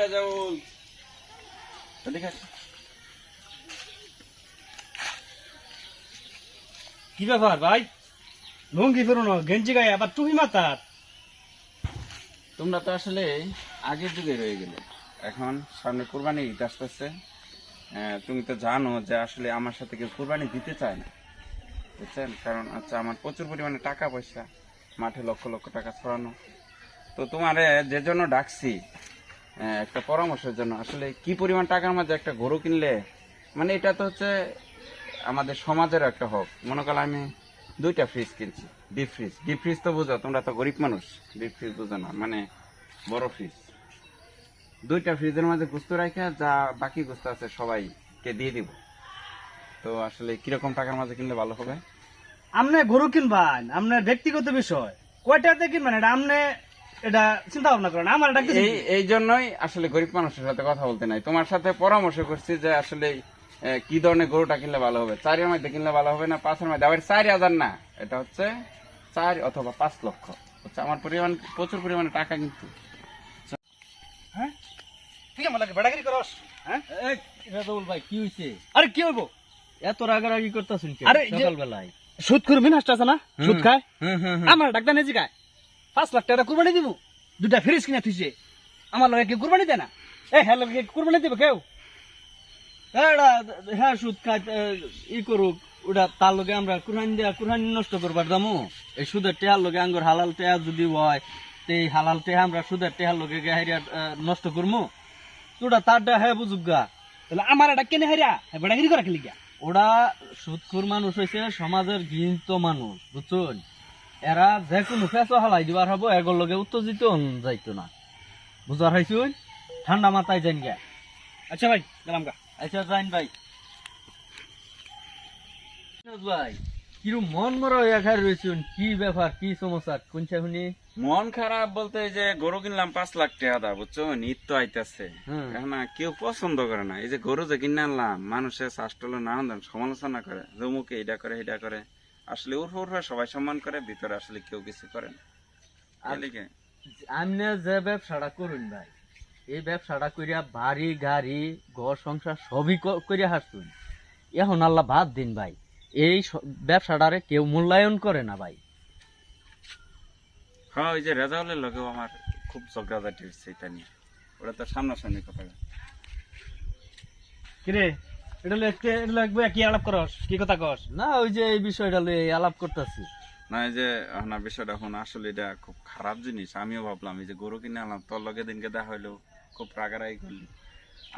রাজাউল। কি ব্যাপার ভাই? লুঙ্গি ফেরোনো গেঞ্জি গায়ে আবার টুপি মাথার? তোমরা তো আসলে আগের যুগে রয়ে গেলে। এখন সামনে কোরবানি ঈদ আসতেছে। তুমি তো জানো যে আসলে আমার সাথে কেউ কোরবানি দিতে চায় না। বুঝছেন? কারণ আচ্ছা আমার প্রচুর পরিমাণে টাকা পয়সা মাঠে লক্ষ লক্ষ টাকা ছড়ানো। তো তোমারে যে জন্য ডাকছি একটা পরামর্শের জন্য। আসলে কি পরিমাণ টাকার মাঝে একটা গরু কিনলে মানে এটা তো হচ্ছে আমাদের সমাজের একটা হক। মনে করো আমি দুইটা ফ্রিজ কিনছি ডিপ ফ্রিজ ডিপ ফ্রিজ তো বুঝো, তোমরা তো গরিব মানুষ। ডিপ ফ্রিজ বুঝো না মানে বড় ফ্রিজ দুইটা ফ্রিজের মাঝে গুস্ত রাখা যা বাকি গুস্ত আছে সবাইকে দিয়ে দিব। তো আসলে কীরকম টাকার মাঝে কিনলে ভালো হবে? আপনি গরু কিনবেন আপনার ব্যক্তিগত বিষয়। কয়টাতে কিনবেন? এটা আপনি এটা চিন্তা ভাবনা করেন আমার এটা এই এই জন্যই আসলে গরিব মানুষের সাথে কথা বলতে নাই। তোমার সাথে পরামর্শ করছি যে আসলে কি ধরনের গরুটা কিনলে ভালো হবে? চারের মধ্যে কিনলে ভালো হবে না পাঁচের মধ্যে? আবার চার হাজার না এটা হচ্ছে চার অথবা পাঁচ লক্ষ। হচ্ছে আমার পরিমাণ প্রচুর পরিমাণে টাকা কিন্তু। হ্যাঁ? ঠিক আছে লাগে বেড়াগিরি করস? হ্যাঁ? রাজাউল ভাই কি হইছে? আরে কি হইব? এত রাগারাগি করতেছেন কি আরে সকালবেলায়? সুদ করবি না আছে না? সুদ খায়? হুম হুম আমার ডাক্তার নেজি খায় পাঁচ লাখ টাকা কুরবানি দিব। দুটা ফ্রিজ কিনা থুইছে। আমার লগে কেউ কুরবানি দেয় না। এ হ্যাঁ লগে কুরবানি দিব কেউ? এরা হ্যাঁ সুদ খাই ই করুক, ওটা তার লগে আমরা কুরহান দিয়া কুরহান নষ্ট করবার দামু। এই সুদের টেহার লগে আঙ্গুর হালাল টেহা যদি হয়, তে এই হালাল টেহা আমরা সুদের টেহার লগে গাহিরিয়া নষ্ট করমু। তোটা তারটা হ্যাঁ বুঝুক গা। তাহলে আমার এটা কেনে হারিয়া বেড়াগিরি করে খেলি গা ওরা সুদখোর মানুষ হয়েছে সমাজের ঘৃণিত মানুষ, বুঝছেন? এরা যে কোনো পেঁচো হালাই দিবার হব এগোর লগে উত্তেজিত যাইতো না। বুঝার হয়েছুন ঠান্ডা মাথায় যাইন গে। আচ্ছা ভাই গেলাম গা। আচ্ছা যাইন ভাই। ভাই কিরম মন মরা খাই রয়েছুন কি ব্যাপার কি সমস্যা কোনটা শুনি? মন খারাপ বলতে যে গরু কিনলাম পাঁচ লাখ টাকা দা বুঝছ? ঈদ তো আইতেছে। না কেউ পছন্দ করে না। এই যে গরু যে কিনে আনলাম মানুষের শাস্ত্র নানান সমালোচনা করে জমুকে এটা করে এটা করে। আসলে উর্ফ উর্ফে সবাই সম্মান করে ভিতরে আসলে কেউ কিছু করে না। আমনে যে ব্যবসাটা করুন ভাই এই ব্যবসাটা করিয়া বাড়ি গাড়ি ঘর সংসার সবই করিয়া হাসতুন। এখন আল্লাহ বাদ দিন ভাই এই ব্যবসাটারে কেউ মূল্যায়ন করে না ভাই। হ্যাঁ ওই যে রেজাউলের লগেও আমার খুব ঝগড়াঝাটি হচ্ছে এটা নিয়ে। ওটা তো সামনাসামনি কথা কিরে? এটা এটা লাগবে কি আলাপ করস? কি কথা কস? না ওই যে এই বিষয়টা লইয়ে আলাপ করতেছি। না এই যে না বিষয়টা এখন আসলে এটা খুব খারাপ জিনিস। আমিও ভাবলাম এই যে গরু কিনে আনলাম তোর লগে দিনকে দেখা হইল খুব রাগারাগি করলি।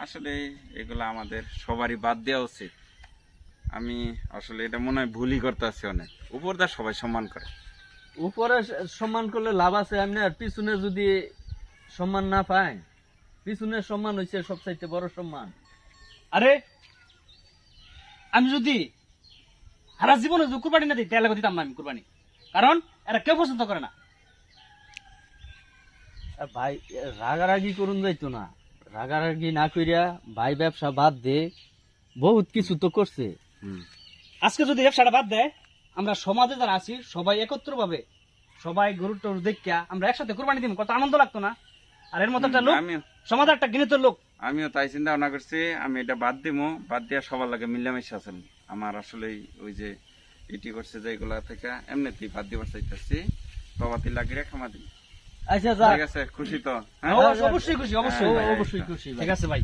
আসলে এগুলো আমাদের সবারই বাদ দেওয়া উচিত। আমি আসলে এটা মনে হয় ভুলই করতেছি অনেক। উপর দা সবাই সম্মান করে। উপরে সম্মান করলে লাভ আছে এমনি আর পিছনে যদি সম্মান না পায় পিছনের সম্মান হচ্ছে সবচাইতে বড় সম্মান। আরে আমি যদি সারা জীবনে যদি কুরবানি না দিই তাহলে দিতাম না আমি কুরবানি। কারণ এরা কেউ পছন্দ করে না। ভাই রাগারাগি করুন যাইতো না। রাগারাগি না কইরা ভাই ব্যবসা বাদ দে বহুত কিছু তো করছে। হুম। আজকে যদি ব্যবসাটা বাদ দেয় আমরা সমাজে যারা আছি সবাই একত্র ভাবে সবাই গরু টরু দেখিয়া আমরা একসাথে কুরবানি দিব। কত আনন্দ লাগতো না? আর এর মতো একটা লোক সমাজে একটা গৃহীত লোক। আমিও তাই চিন্তা ভাবনা করছি আমি এটা বাদ দিব বাদ দিয়া সবার লাগে মিলামেশা আছেন। আমার আসলে ওই যে এটি করছে যে এগুলা থেকে এমনিতেই বাদ দিবার চাইতেছি। বাবাতি লাগিয়ে খামা দিই আচ্ছা ঠিক আছে খুশি তো? হ্যাঁ? অবশ্যই অবশ্যই খুশি অবশ্যই। অবশ্যই খুশি ঠিক আছে ভাই।